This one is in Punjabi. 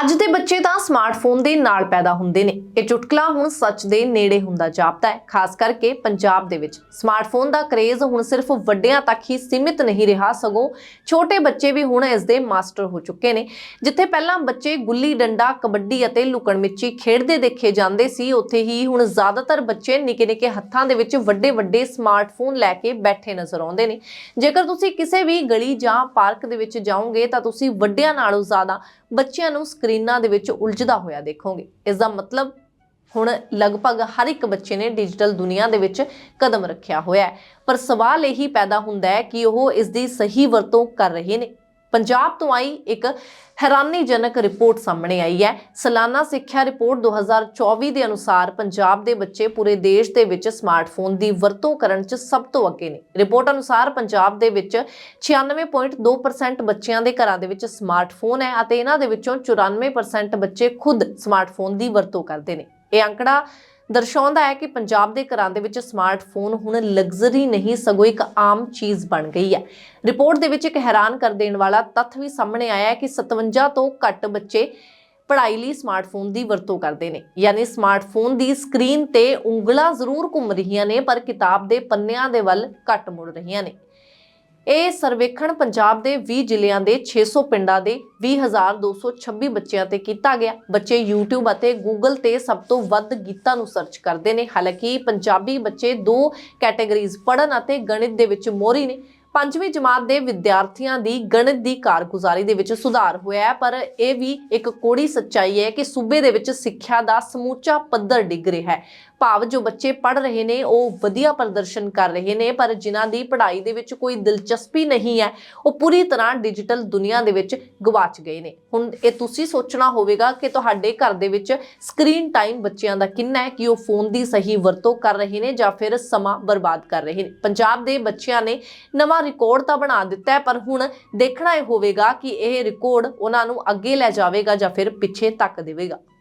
ਅੱਜ ਦੇ ਬੱਚੇ ਤਾਂ ਸਮਾਰਟਫੋਨ ਦੇ ਨਾਲ ਪੈਦਾ ਹੁੰਦੇ ਨੇ। ਇਹ ਚੁਟਕਲਾ ਹੁਣ ਸੱਚ ਦੇ ਨੇੜੇ ਹੁੰਦਾ ਜਾਪਦਾ ਹੈ। ਖਾਸ ਕਰਕੇ ਪੰਜਾਬ ਦੇ ਵਿੱਚ ਸਮਾਰਟਫੋਨ ਦਾ ਕਰੇਜ਼ ਹੁਣ ਸਿਰਫ ਵੱਡਿਆਂ ਤੱਕ ਹੀ ਸੀਮਿਤ ਨਹੀਂ ਰਿਹਾ, ਸਗੋਂ ਛੋਟੇ ਬੱਚੇ ਵੀ ਹੁਣ ਇਸ ਦੇ ਮਾਸਟਰ ਹੋ ਚੁੱਕੇ ਨੇ। ਜਿੱਥੇ ਪਹਿਲਾਂ ਬੱਚੇ ਗੁੱਲੀ ਡੰਡਾ, ਕਬੱਡੀ ਅਤੇ ਲੁਕਣ ਮਿੱਚੀ ਖੇਡਦੇ ਦੇਖੇ ਜਾਂਦੇ ਸੀ, ਉੱਥੇ ਹੀ ਹੁਣ ਜ਼ਿਆਦਾਤਰ ਬੱਚੇ ਨਿੱਕੇ ਨਿੱਕੇ ਹੱਥਾਂ ਦੇ ਵਿੱਚ ਵੱਡੇ ਵੱਡੇ ਸਮਾਰਟਫੋਨ ਲੈ ਕੇ ਬੈਠੇ ਨਜ਼ਰ ਆਉਂਦੇ ਨੇ। ਜੇਕਰ ਤੁਸੀਂ ਕਿਸੇ ਵੀ ਗਲੀ ਜਾਂ ਪਾਰਕ ਦੇ ਵਿੱਚ ਜਾਓਗੇ ਤਾਂ ਤੁਸੀਂ ਵੱਡਿਆਂ ਨਾਲੋਂ ਜ਼ਿਆਦਾ ਬੱਚਿਆਂ ਨੂੰ ਸਕਰੀਨਾਂ ਦੇ ਵਿੱਚ ਉਲਝਦਾ ਹੋਇਆ ਦੇਖੋਗੇ। ਇਸ ਦਾ ਮਤਲਬ ਹੁਣ ਲਗਭਗ ਹਰ ਇੱਕ ਬੱਚੇ ਨੇ ਡਿਜੀਟਲ ਦੁਨੀਆ ਦੇ ਵਿੱਚ ਕਦਮ ਰੱਖਿਆ ਹੋਇਆ ਹੈ। ਪਰ ਸਵਾਲ ਇਹੀ ਪੈਦਾ ਹੁੰਦਾ ਹੈ ਕਿ ਉਹ ਇਸ ਦੀ ਸਹੀ ਵਰਤੋਂ ਕਰ ਰਹੇ ਨੇ। ਪੰਜਾਬ ਤੋਂ ਆਈ ਇੱਕ ਹੈਰਾਨੀਜਨਕ ਰਿਪੋਰਟ ਸਾਹਮਣੇ ਆਈ ਹੈ। ਸਾਲਾਨਾ ਸਿੱਖਿਆ ਰਿਪੋਰਟ 2024 ਦੇ ਅਨੁਸਾਰ ਪੰਜਾਬ ਦੇ ਬੱਚੇ ਪੂਰੇ ਦੇਸ਼ ਦੇ ਵਿੱਚ ਸਮਾਰਟਫੋਨ ਦੀ ਵਰਤੋਂ ਕਰਨ 'ਚ ਸਭ ਤੋਂ ਅੱਗੇ ਨੇ। ਰਿਪੋਰਟ ਅਨੁਸਾਰ ਪੰਜਾਬ ਦੇ ਵਿੱਚ 96.2% ਬੱਚਿਆਂ ਦੇ ਘਰਾਂ ਦੇ ਵਿੱਚ ਸਮਾਰਟਫੋਨ ਹੈ ਅਤੇ ਇਹਨਾਂ ਦੇ ਵਿੱਚੋਂ 94% ਬੱਚੇ ਖੁਦ ਸਮਾਰਟਫੋਨ ਦੀ ਵਰਤੋਂ ਕਰਦੇ ਨੇ। ਇਹ ਅੰਕੜਾ ਦਰਸਾਉਂਦਾ ਹੈ ਕਿ ਪੰਜਾਬ ਦੇ ਘਰਾਂ ਦੇ ਵਿੱਚ ਸਮਾਰਟਫੋਨ ਹੁਣ ਲਗਜ਼ਰੀ ਨਹੀਂ, ਸਗੋਂ ਇੱਕ ਆਮ ਚੀਜ਼ ਬਣ ਗਈ ਹੈ। ਰਿਪੋਰਟ ਦੇ ਵਿੱਚ ਇੱਕ ਹੈਰਾਨ ਕਰ ਦੇਣ ਵਾਲਾ ਤੱਥ ਵੀ ਸਾਹਮਣੇ ਆਇਆ ਹੈ ਕਿ 57 ਤੋਂ ਘੱਟ ਬੱਚੇ ਪੜ੍ਹਾਈ ਲਈ ਸਮਾਰਟਫੋਨ ਦੀ ਵਰਤੋਂ ਕਰਦੇ ਨੇ। ਯਾਨੀ ਸਮਾਰਟਫੋਨ ਦੀ ਸਕਰੀਨ ਤੇ ਉਂਗਲਾਂ ਜ਼ਰੂਰ ਘੁੰਮ ਰਹੀਆਂ ਨੇ, ਪਰ ਕਿਤਾਬ ਦੇ ਪੰਨਿਆਂ ਦੇ ਵੱਲ ਘੱਟ ਮੁੜ ਰਹੀਆਂ ਨੇ। ਇਹ ਸਰਵੇਖਣ ਪੰਜਾਬ ਦੇ 20 ਜ਼ਿਲ੍ਹਿਆਂ ਦੇ 600 ਪਿੰਡਾਂ ਦੇ 20226 ਬੱਚਿਆਂ ਤੇ ਕੀਤਾ ਗਿਆ। ਬੱਚੇ YouTube ਅਤੇ Google ਤੇ ਸਭ ਤੋਂ ਵੱਧ ਗੀਤਾਂ ਨੂੰ ਸਰਚ ਕਰਦੇ ਨੇ। ਹਾਲਾਂਕਿ ਪੰਜਾਬੀ ਬੱਚੇ ਦੋ ਕੈਟਾਗਰੀਜ਼ ਪੜ੍ਹਨ ਅਤੇ ਗਣਿਤ ਦੇ ਵਿੱਚ ਮੋਹਰੀ ਨੇ। ਪੰਜਵੀਂ ਜਮਾਤ ਦੇ ਵਿਦਿਆਰਥੀਆਂ ਦੀ ਗਣਿਤ ਦੀ ਕਾਰਗੁਜ਼ਾਰੀ ਦੇ ਵਿੱਚ ਸੁਧਾਰ ਹੋਇਆ ਹੈ, ਪਰ ਇਹ ਵੀ ਇੱਕ ਕੋੜੀ ਸੱਚਾਈ ਹੈ ਕਿ ਸੂਬੇ ਦੇ ਵਿੱਚ ਸਿੱਖਿਆ ਦਾ ਸਮੂਚਾ ਪੱਧਰ ਡਿੱਗ ਰਿਹਾ ਹੈ। ਭਾਵ ਜੋ ਬੱਚੇ ਪੜ੍ਹ ਰਹੇ ਨੇ, ਉਹ ਵਧੀਆ ਪ੍ਰਦਰਸ਼ਨ ਕਰ ਰਹੇ ਨੇ, ਪਰ ਜਿਨ੍ਹਾਂ ਦੀ ਪੜ੍ਹਾਈ ਦੇ ਵਿੱਚ ਕੋਈ ਦਿਲਚਸਪੀ ਨਹੀਂ ਹੈ, ਉਹ ਪੂਰੀ ਤਰ੍ਹਾਂ ਡਿਜੀਟਲ ਦੁਨੀਆ ਦੇ ਵਿੱਚ ਗਵਾਚ ਗਏ ਨੇ। ਹੁਣ ਇਹ ਤੁਸੀਂ ਸੋਚਣਾ ਹੋਵੇਗਾ ਕਿ ਤੁਹਾਡੇ ਘਰ ਦੇ ਵਿੱਚ ਸਕਰੀਨ ਟਾਈਮ ਬੱਚਿਆਂ ਦਾ ਕਿੰਨਾ ਹੈ, ਕਿ ਉਹ ਫੋਨ ਦੀ ਸਹੀ ਵਰਤੋਂ ਕਰ ਰਹੇ ਨੇ ਜਾਂ ਫਿਰ ਸਮਾਂ ਬਰਬਾਦ ਕਰ ਰਹੇ ਨੇ। ਪੰਜਾਬ ਦੇ ਬੱਚਿਆਂ ਨੇ ਨਵਾਂ ਰਿਕਾਰਡ ਤਾਂ ਬਣਾ ਦਿੱਤਾ ਹੈ, ਪਰ ਹੁਣ ਦੇਖਣਾ ਇਹ ਹੋਵੇਗਾ ਕਿ ਇਹ ਰਿਕਾਰਡ ਉਹਨਾਂ ਨੂੰ ਅੱਗੇ ਲੈ ਜਾਵੇਗਾ ਜਾਂ ਫਿਰ ਪਿੱਛੇ ਤੱਕ ਦੇਵੇਗਾ।